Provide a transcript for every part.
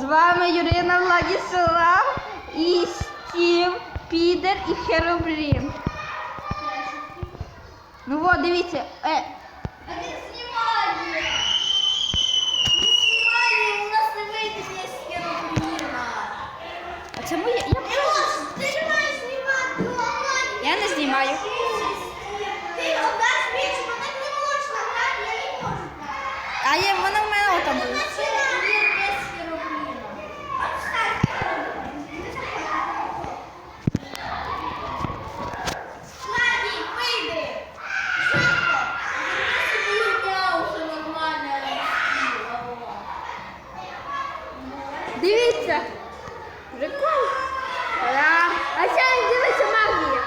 З вами Юрина Владіслав і Стів, Підер і Херобрін. Ну от, дивіться, е, А він знімає. Він знімає, у нас не вийде з Херобріна. а це моє. Я, Не можеш, ти не маєш знімати. ну, Володя. я не знімаю. Ти отдаш більше, бо так не можна грати, я не можу грати. А є, вона в мене отам буде. Дивіться. Прикол. А ще дивіться магія.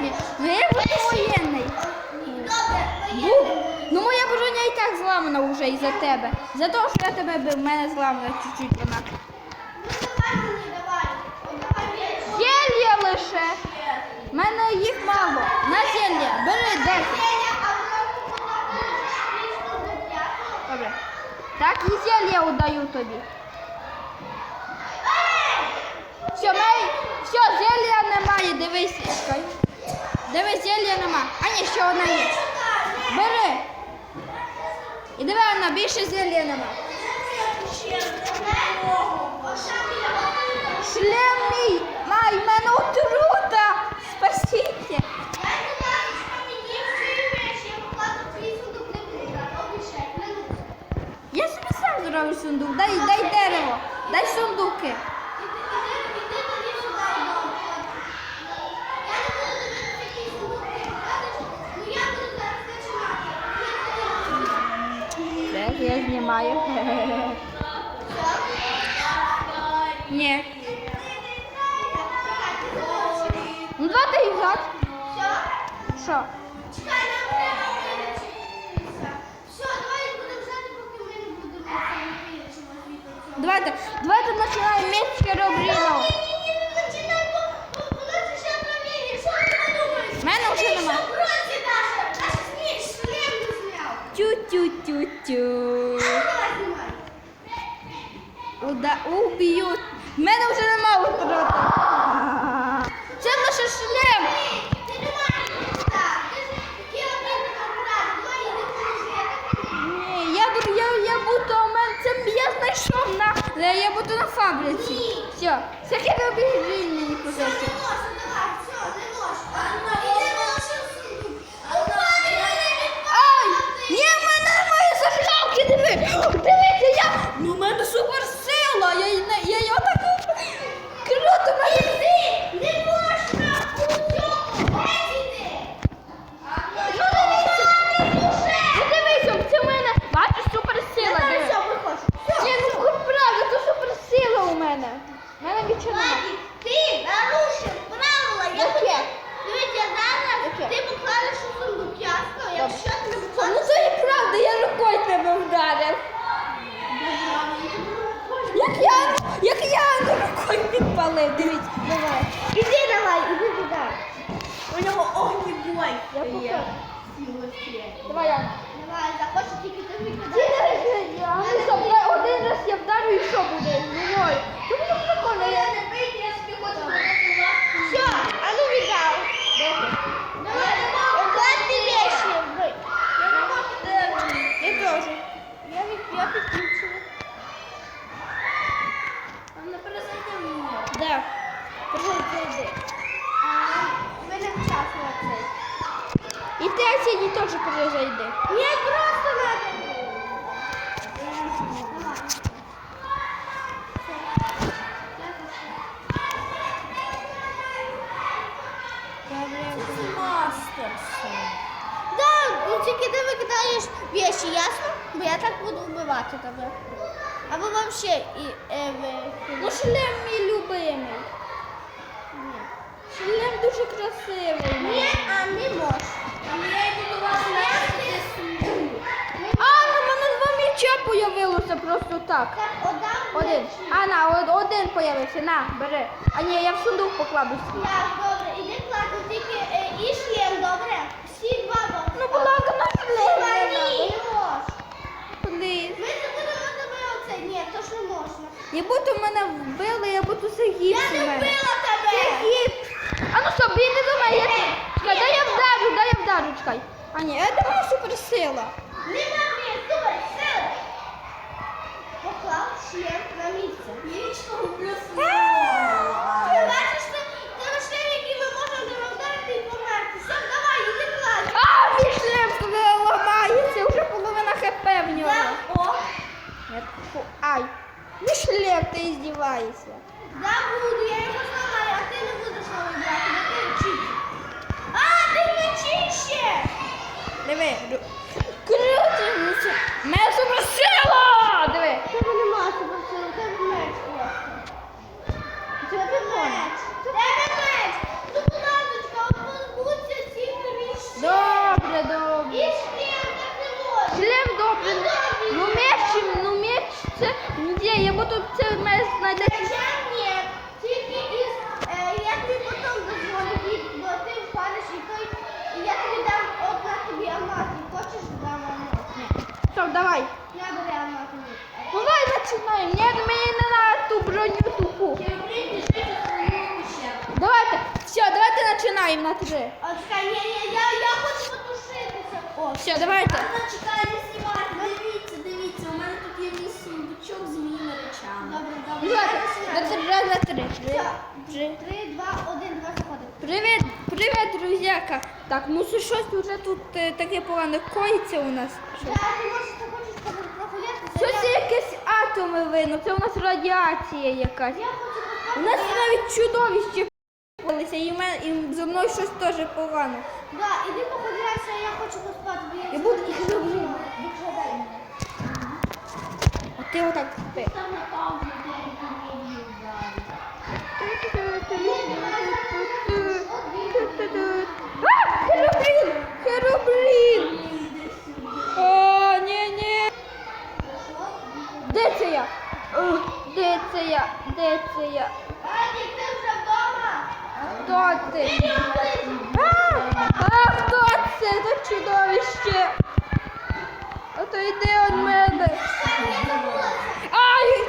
Ні, Ну я буду воєнний. Ну моя броня і так зламана вже із-за тебе. За те, що я тебе бив, в мене зламана чуть-чуть вона. Зелья лише. В мене їх мало. На зелья. Бери 10. Добре. Так, і зелья удаю тобі. Все, мей, все, зелья немає, дивись. чекай. Дивись, зелья нема. А ні, ще одна є. Бери. І диви, Анна, більше зелья нема. Шлем мій, май, мене отрута. Сам сундук. Дай, дай дерево, дай сундуки. Це я знімаю. Ні. Ну давайте їжак. Що? Давайте, давайте починаємо меч Херобрінов. Мене вже нема. Тю-тю-тю-тю. Уда, уб'ють. Мене вже нема отрута. Це наш шлем. Ні, я буду, я, я буду, у мене це я на, да я буду на фабриці. Все, це Херобрін давай, все, Ай! Ні, в мене немає зажигалки, диви! Дивіться, я... Ну, в мене суперсила! Я, її не- я його так... Круто, в мене... Ну, дивіться! Ну, дивіться, це в мене, бачиш, суперсила. диви. Ні, ну, хоч правда, це суперсила у мене. У мене нічого немає. Ти нарушив правила. Я Яке? хотів- Дивіться, зараз Яке? ти покладеш у сундук, ясно? Якщо ти не Ну, покладеш... це і правда, я рукою тебе вдарив. Як я, як я рукою підпалив, дивіться, давай. Іди давай, іди туди. У нього покажу. Давай, Яна. Давай, захочеш тільки ти що, дай один раз я вдарю і що буде? Ой, це буде прикольно. Я... не бийте, я собі хочу подати Все, а ну віддав. Давай, Кладьте вещи. Я не можу де. Я теж. Я від- я підключила. Там не перезайди Да. Перезайди. Ви не вчасно цей. І ти Теж перезайди. Ні, просто надо. Да, ну тільки ти викидаєш вещи, ясно? Бо я так буду вбивати тебе. Або вообще і е, ви- Ну шлем мій любимий. Шлем дуже красивий. Ні, а не можеш. А, ну в мене два м'яча появилося просто так. Один. А, на, один появився. На, бери. А ні, я в сундук покладу свій. Так, добре, іди кладу тільки е, і шлем, добре? Всі два добре. Ну, ну Давай, шлем. ні, не. Блін. Ми будемо тебе оце. Ні, то не можна. Я будто мене вбили, я це гіпс Я не вбила тебе. Це гіпс. А ну що, бій не до мене. Я... Чекай, дай я вдарю, дай я вдарю, чекай. А ні, я думаю, суперсила. Не могли, супер, сили. Поклав шлем на місце. Нічого Ти бачиш, це це шлем, який ми можемо тебе вдарити і померти. Все, давай, іди кладь. А, мій шлем туди ламається, вже половина хп в нього. Да, о, Я фу, ай. Мій шлем, ти здіваєшся. да, буду, я його Диви. ну це. Моя суперсила! Диви. Тебе нема суперсили, тебе меч просто. Тебе меч. Тебе меч. Ну, ласка, позбудься цих навіщо. Добре, добре. І шлем так не можна. Шлем добре. Ну меч, ну меч це. Ні, я буду це меч. Меча ні. Тільки із, е, я тобі потім дозволю, і- бо ти впадеш і той, і я тобі дам, от на тобі алмаз. І хочеш, дам алмаз. Ні. Стоп, давай. Я бери алмаз. Починаємо. Ні, мені не на ту броню тупу. Давайте. Все, давайте починаємо на три. Чекай, ні, ні, я, я хочу потушитися. О, Все, давайте. чекай, не знімати. Дивіться, дивіться, у мене тут є мій сундучок з моїми речами. Добре, Ну, добре. Давайте. На три, раз, два, три. Три. Три. Три, два, один, два, заходимо. Привіт, привіт, друзяка. Так, ну що щось вже тут е, таке погане коїться у нас. Так, ти можеш, ти хочеш прогулятися? Щось атоми видно, це у нас радіація якась. У нас навіть чудовище полися, і, мен, і зі мною щось теж погано. Да, іди погуляйся, я хочу поспати, бо я Я буду їх мене. Ти отак спи. Ото йди від мене. Ай!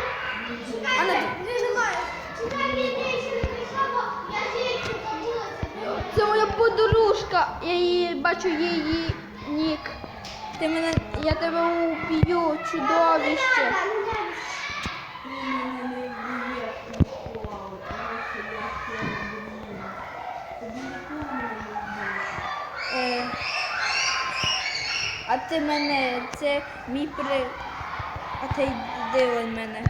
Це моя подружка. Я її бачу її нік. Ти мене, я тебе уб'ю, чудовище. Не надо. Е, а ти мене, це мій при. А ти йди мене.